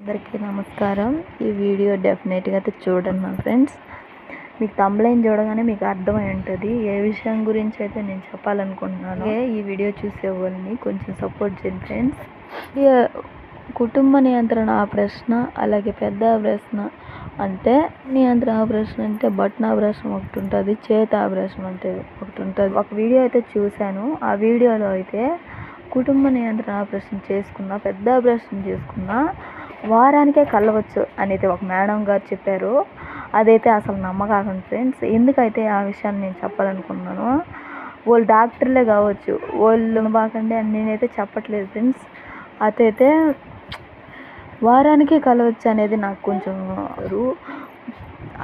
అందరికీ నమస్కారం. ఈ వీడియో డెఫినెట్గా అయితే చూడండి మా ఫ్రెండ్స్ మీకు తమ్లైన్ చూడగానే మీకు అర్థమై ఉంటుంది. ఏ విషయం గురించి అయితే నేను చెప్పాలనుకుంటున్నాను ఈ వీడియో చూసే వాళ్ళని కొంచెం సపోర్ట్ చేయండి ఫ్రెండ్స్ కుటుంబ నియంత్రణ ఆ ప్రశ్న అలాగే పెద్ద ప్రశ్న అంటే నియంత్రణ ఆపరేషన్ అంటే బటన్ ఆపరేషన్ ఒకటి ఉంటుంది చేతి ఆపరేషన్ అంటే ఒకటి ఉంటుంది. ఒక వీడియో అయితే చూశాను. ఆ వీడియోలో అయితే కుటుంబ నియంత్రణ ఆపరేషన్ చేసుకున్న పెద్ద ఆపరేషన్ చేసుకున్నా వారానికే కలవచ్చు అనేది ఒక మేడం గారు చెప్పారు. అదైతే అసలు నమ్మకాకండి ఫ్రెండ్స్. ఎందుకైతే ఆ విషయాన్ని నేను చెప్పాలనుకున్నాను వాళ్ళు డాక్టర్లే కావచ్చు వాళ్ళు బాకండి అని నేనైతే చెప్పట్లేదు ఫ్రెండ్స్. అదైతే వారానికి కలవచ్చు అనేది నాకు కొంచెం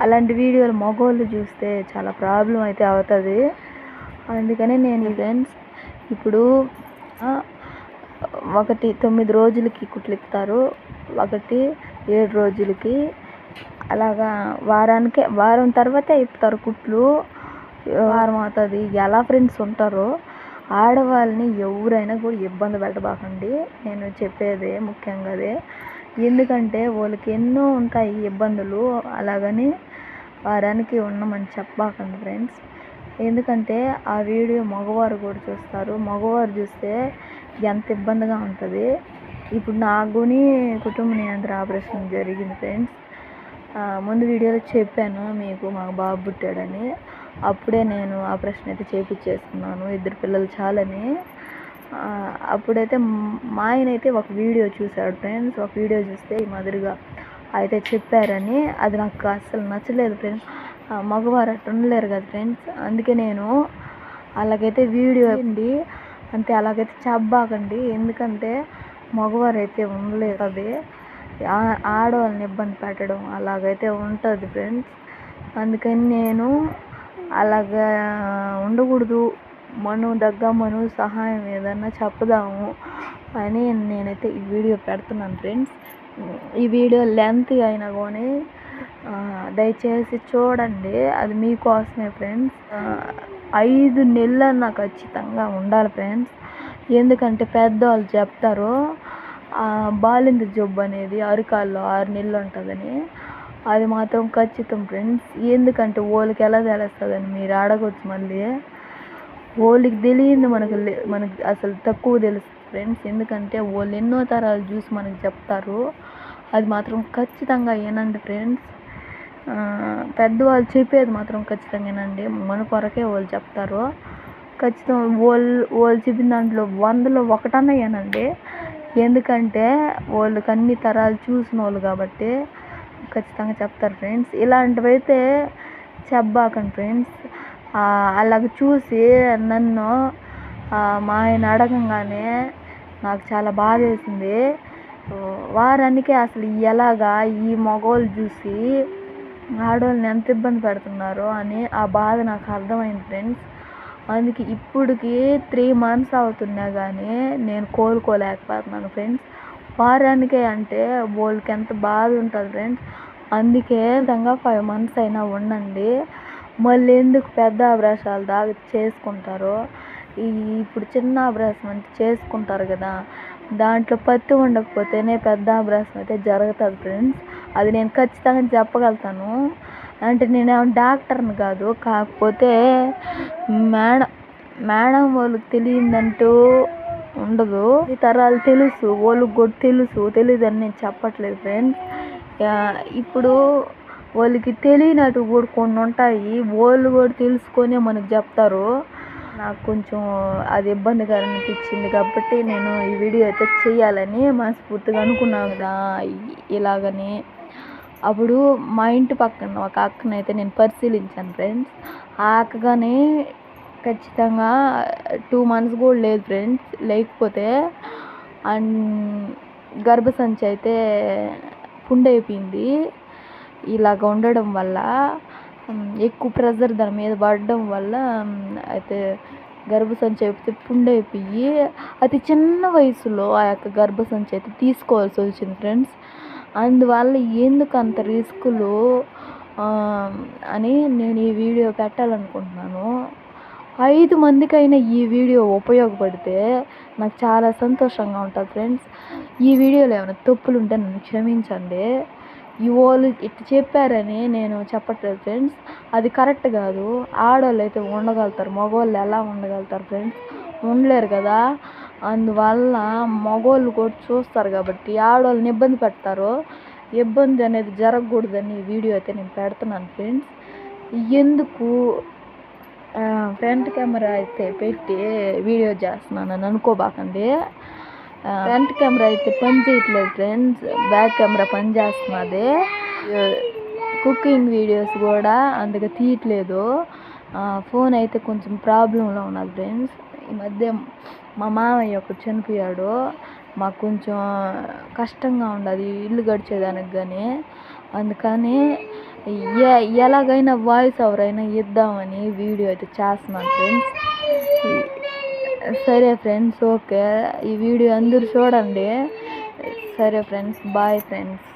అలాంటి వీడియోలు మగవాళ్ళు చూస్తే చాలా ప్రాబ్లం అయితే అవుతుంది. అందుకని నేను ఫ్రెండ్స్ ఇప్పుడు ఒకటి తొమ్మిది రోజులకి కుట్లు ఇస్తారు ఒకటి ఏడు రోజులకి. అలాగా వారానికి వారం తర్వాతే ఇస్తారు కుట్లు. వారం అవుతుంది ఎలా ఫ్రెండ్స్ ఉంటారో ఆడవాళ్ళని ఎవరైనా కూడా ఇబ్బంది పెట్టబాకండి. నేను చెప్పేదే ముఖ్యంగా అదే. ఎందుకంటే వాళ్ళకి ఎన్నో ఉంటాయి ఇబ్బందులు అలాగని వారానికి ఉండమని చెప్పబాకండి ఫ్రెండ్స్. ఎందుకంటే ఆ వీడియో మగవారు కూడా చూస్తారు. మగవారు చూస్తే ఎంత ఇబ్బందిగా ఉంటుంది. ఇప్పుడు నాకుని కుటుంబ నియంత్ర ఆపరేషన్ జరిగింది ఫ్రెండ్స్. ముందు వీడియోలో చెప్పాను మీకు మాకు బాబు పుట్టాడని. అప్పుడే నేను ఆపరేషన్ అయితే చేయించేసుకున్నాను ఇద్దరు పిల్లలు చాలని. అప్పుడైతే మా ఆయన అయితే ఒక వీడియో చూశాడు ఫ్రెండ్స్. ఒక వీడియో చూస్తే ఈ మాదిరిగా అయితే చెప్పారని. అది నాకు అస్సలు నచ్చలేదు ఫ్రెండ్స్. మగవారు అట్లా ఉండలేరు కదా ఫ్రెండ్స్. అందుకే నేను అలాగైతే వీడియో అండి. అంతే అలాగైతే చెప్పబాకండి. ఎందుకంటే మగవారు అయితే ఉండలేరు అది. ఆడవాళ్ళని ఇబ్బంది పెట్టడం అలాగైతే ఉంటుంది ఫ్రెండ్స్. అందుకని నేను అలాగా ఉండకూడదు. మనం దగ్గ మనం సహాయం ఏదన్నా చెప్పుదాము అని నేనైతే ఈ వీడియో పెడుతున్నాను ఫ్రెండ్స్. ఈ వీడియో లెంత్ అయినా కానీ దయచేసి చూడండి. అది మీకోసమే ఫ్రెండ్స్. ఐదు నెలలన్నా ఖచ్చితంగా ఉండాలి ఫ్రెండ్స్. ఎందుకంటే పెద్దవాళ్ళు చెప్తారు ఆ, బాలింత జబ్బు అనేది అరికాల్లో ఆరు నెలలు ఉంటుందని. అది మాత్రం ఖచ్చితం ఫ్రెండ్స్. ఎందుకంటే వాళ్ళకి ఎలా తెలుస్తుందని మీరు అడగవచ్చు మళ్ళీ. వాళ్ళకి తెలియదు మనకు లే- మనకి అసలు తక్కువ తెలుస్తుంది ఫ్రెండ్స్. ఎందుకంటే వాళ్ళు ఎన్నో తరాలు చూసి మనకు చెప్తారు. అది మాత్రం ఖచ్చితంగా ఏనండి ఫ్రెండ్స్. పెద్దవాళ్ళు చెప్పేది మాత్రం ఖచ్చితంగానండి. మన కొరకే వాళ్ళు చెప్తారు. ఖచ్చితంగా వాళ్ళు వాళ్ళు చెప్పిన దాంట్లో వందలో ఒకటన్నయ్యానండి. ఎందుకంటే వాళ్ళకి అన్ని తరాలు చూసిన వాళ్ళు కాబట్టి ఖచ్చితంగా చెప్తారు ఫ్రెండ్స్. ఇలాంటివైతే చెప్పబాకండి ఫ్రెండ్స్. అలాగ చూసి నన్ను మా ఆయన అడగంగానే నాకు చాలా బాధ వేసింది. వారానికి అసలు ఎలాగా ఈ మగవాళ్ళు చూసి ఆడవాళ్ళని ఎంత ఇబ్బంది పెడుతున్నారో అని ఆ బాధ నాకు అర్థమైంది ఫ్రెండ్స్. అందుకే ఇప్పటికి త్రీ మంత్స్ అవుతున్నా కానీ నేను కోలుకోలేకపోతున్నాను ఫ్రెండ్స్. వారానికే అంటే వాళ్ళకి ఎంత బాధ ఉంటుంది ఫ్రెండ్స్. అందుకే విధంగా ఫైవ్ మంత్స్ అయినా ఉండండి. మళ్ళీ ఎందుకు పెద్ద ఆపరేషాలు దాకా చేసుకుంటారో. ఈ ఇప్పుడు చిన్న అభ్రాసం అంటే చేసుకుంటారు కదా. దాంట్లో పత్తి ఉండకపోతేనే పెద్ద ఆపరేషన్ అయితే జరుగుతుంది ఫ్రెండ్స్. అది నేను ఖచ్చితంగా చెప్పగలుగుతాను. అంటే నేను డాక్టర్ని కాదు కాకపోతే మేడం మేడం వాళ్ళకి తెలియదంటూ ఉండదు. ఈ తరాలు తెలుసు వాళ్ళకి కూడా తెలుసు తెలియదని నేను చెప్పట్లేదు ఫ్రెండ్స్ ఇప్పుడు వాళ్ళకి తెలియనట్టు కూడా కొన్ని ఉంటాయి. వాళ్ళు కూడా తెలుసుకొని మనకు చెప్తారు. నాకు కొంచెం అది ఇబ్బందిగా అనిపించింది కాబట్టి నేను ఈ వీడియో అయితే చేయాలని మనస్ఫూర్తిగా అనుకున్నాను కదా ఇలాగని. అప్పుడు మా ఇంటి పక్కన ఒక అక్కని అయితే నేను పరిశీలించాను ఫ్రెండ్స్. ఆ అక్క కానీ ఖచ్చితంగా టూ మంత్స్ కూడా లేదు ఫ్రెండ్స్. లేకపోతే అండ్ గర్భసంచి అయితే పుండైపోయింది. ఇలాగ ఉండడం వల్ల ఎక్కువ ప్రెజర్ దాని మీద పడడం వల్ల అయితే గర్భసంచి అయితే పుండైపోయి అతి చిన్న వయసులో ఆ యొక్క గర్భసంచి అయితే తీసుకోవాల్సి వచ్చింది ఫ్రెండ్స్. అందువల్ల ఎందుకు అంత రిస్కులు అని నేను ఈ వీడియో పెట్టాలనుకుంటున్నాను. ఐదు మందికైనా ఈ వీడియో ఉపయోగపడితే నాకు చాలా సంతోషంగా ఉంటుంది ఫ్రెండ్స్. ఈ వీడియోలో ఏమైనా తప్పులు ఉంటే నన్ను క్షమించండి. ఈ వాళ్ళు ఇట్లా చెప్పారని నేను చెప్పట్లేదు ఫ్రెండ్స్. అది కరెక్ట్ కాదు. ఆడవాళ్ళు అయితే ఉండగలుగుతారు మగవాళ్ళు ఎలా ఉండగలుగుతారు ఫ్రెండ్స్? ఉండలేరు కదా? అందువల్ల మగవాళ్ళు కూడా చూస్తారు కాబట్టి ఆడవాళ్ళని ఇబ్బంది పెడతారు. ఇబ్బంది అనేది జరగకూడదని వీడియో అయితే నేను పెడుతున్నాను ఫ్రెండ్స్. ఎందుకు ఫ్రంట్ కెమెరా అయితే పెట్టి వీడియో చేస్తున్నానని అనుకోబాకండి. ఫ్రంట్ కెమెరా అయితే పని చేయట్లేదు ఫ్రెండ్స్. బ్యాక్ కెమెరా పని చేస్తున్నది. కుకింగ్ వీడియోస్ కూడా అందుకే తీయట్లేదు. ఫోన్ అయితే కొంచెం ప్రాబ్లంలో ఉన్నది ఫ్రెండ్స్. ఈ మధ్య మా మామయ్య ఒకడు చనిపోయాడు. మాకు కొంచెం కష్టంగా ఉండదు ఇల్లు గడిచేదానికి కానీ అందుకని ఎ- ఎలాగైనా వాయిస్ ఓవర్ అయినా ఇద్దామని వీడియో అయితే చేస్తున్నాను ఫ్రెండ్స్. సరే ఫ్రెండ్స్ ఓకే. ఈ వీడియో అందరూ చూడండి. సరే ఫ్రెండ్స్ బాయ్ ఫ్రెండ్స్.